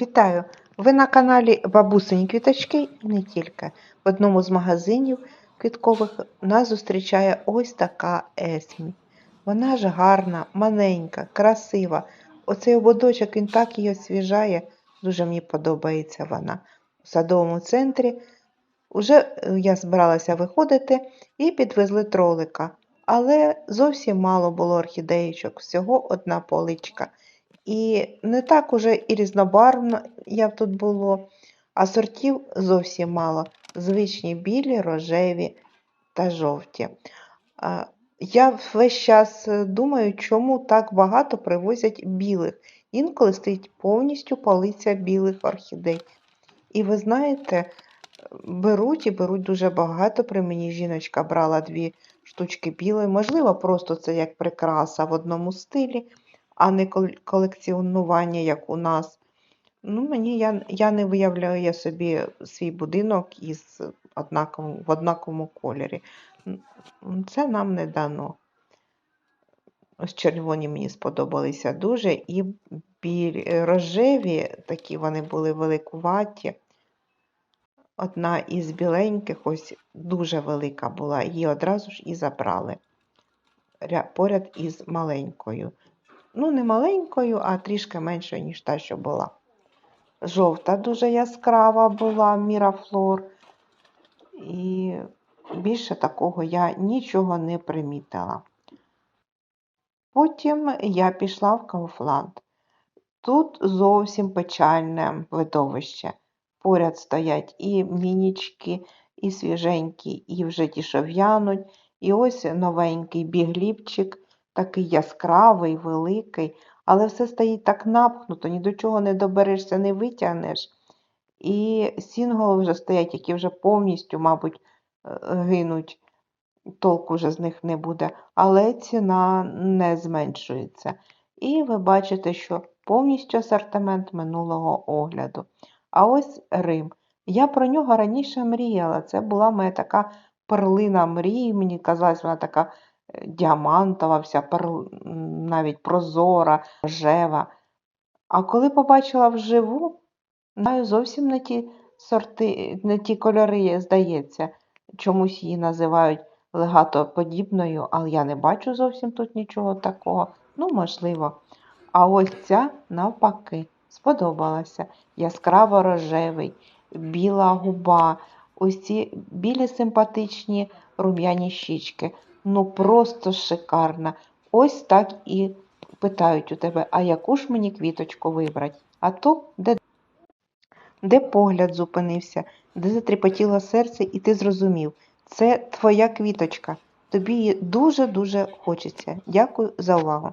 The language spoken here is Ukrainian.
Вітаю! Ви на каналі Бабусині Квіточки і не тільки. В одному з магазинів квіткових нас зустрічає ось така Есмі. Вона ж гарна, маленька, красива. Оцей ободочок він так її освіжає. Дуже мені подобається вона. У садовому центрі Уже е, я збиралася виходити і підвезли тролика. Але зовсім мало було орхідеєчок, всього одна поличка. І не так уже і різнобарвно як тут було, а сортів зовсім мало. Звичні білі, рожеві та жовті. Я весь час е, думаю, чому так багато привозять білих. Інколи стоїть повністю полиця білих орхідей. І ви знаєте, беруть і беруть дуже багато. При мені жіночка брала дві штучки білої. Можливо, просто це як прикраса в одному стилі, а не колекціонування, як у нас. Ну, мені я, я не виявляю я собі свій будинок із однаковим, в однаковому кольорі. Це нам не дано. Ось червоні мені сподобалися дуже, і білі, е, рожеві, такі вони були великуваті. Одна із біленьких, ось дуже велика була, її одразу ж і забрали ря- поряд із маленькою. Ну, не маленькою, а трішки меншою, ніж та, що була. Жовта дуже яскрава була Мірафлор. І більше такого я нічого не примітила. Потім я пішла в Кауфланд. Тут зовсім печальне видовище. Поряд стоять і мінічки, і свіженькі, і вже ті. І ось новенький бігліпчик, такий яскравий, великий, але все стоїть так напхнуто, ні до чого не доберешся, не витягнеш. І сінголи вже стоять, які вже повністю, мабуть, е, гинуть, толку вже з них не буде, але ціна не зменшується. І ви бачите, що повністю асортимент минулого огляду. А ось Рим. Я про нього раніше мріяла. Це була моя така перлина мрії. Мені казалось, вона така діамантова, вся перл... навіть прозора, рожева. А коли побачила вживу, знаю зовсім не ті сорти, не ті кольори, здається. Чомусь її називають легатоподібною, але я не бачу зовсім тут нічого такого. Ну, можливо. А ось ця навпаки сподобалася. Яскраво рожевий, біла губа, ось ці білі симпатичні рум'яні щічки. Ну просто шикарна. Ось так і питають у тебе, а яку ж мені квіточку вибрати? А то де, де погляд зупинився, де затріпотіло серце, і ти зрозумів, це твоя квіточка. Тобі її дуже-дуже хочеться. Дякую за увагу.